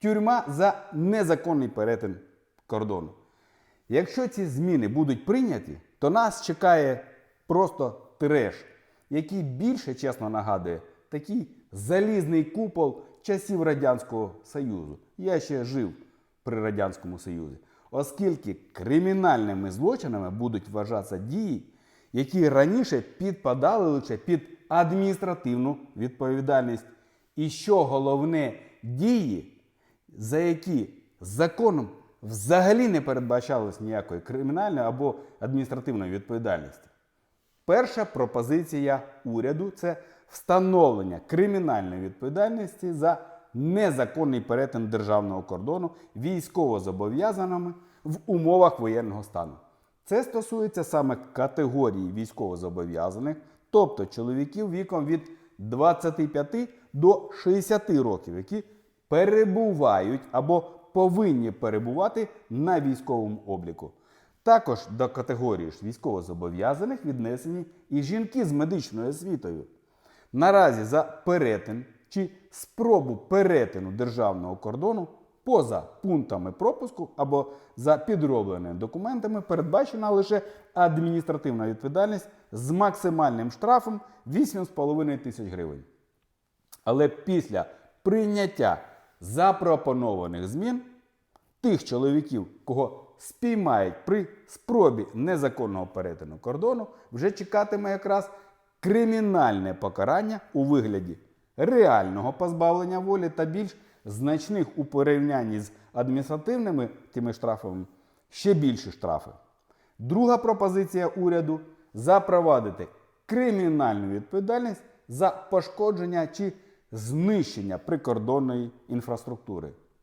тюрма за незаконний перетин кордону. Якщо ці зміни будуть прийняті, то нас чекає просто треш, який більше чесно нагадує такий залізний купол часів Радянського Союзу. Я ще жив при Радянському Союзі, оскільки кримінальними злочинами будуть вважатися дії, які раніше підпадали лише під адміністративну відповідальність. І що головне, дії, за які законом взагалі не передбачалось ніякої кримінальної або адміністративної відповідальності. Перша пропозиція уряду це встановлення кримінальної відповідальності за незаконний перетин державного кордону військовозобов'язаними в умовах воєнного стану. Це стосується саме категорії військовозобов'язаних, тобто чоловіків віком від 25 до 60 років, які перебувають або повинні перебувати на військовому обліку. Також до категорії ж військовозобов'язаних віднесені і жінки з медичною освітою. Наразі за перетин чи спробу перетину державного кордону поза пунктами пропуску або за підробленими документами передбачена лише адміністративна відповідальність з максимальним штрафом 8,5 тисяч гривень. Але після прийняття запропонованих змін тих чоловіків, кого спіймають при спробі незаконного перетину кордону, вже чекатиме якраз кримінальне покарання у вигляді реального позбавлення волі та більш значних у порівнянні з адміністративними тими штрафами ще більші штрафи. Друга пропозиція уряду запровадити кримінальну відповідальність за пошкодження чи знищення прикордонної інфраструктури.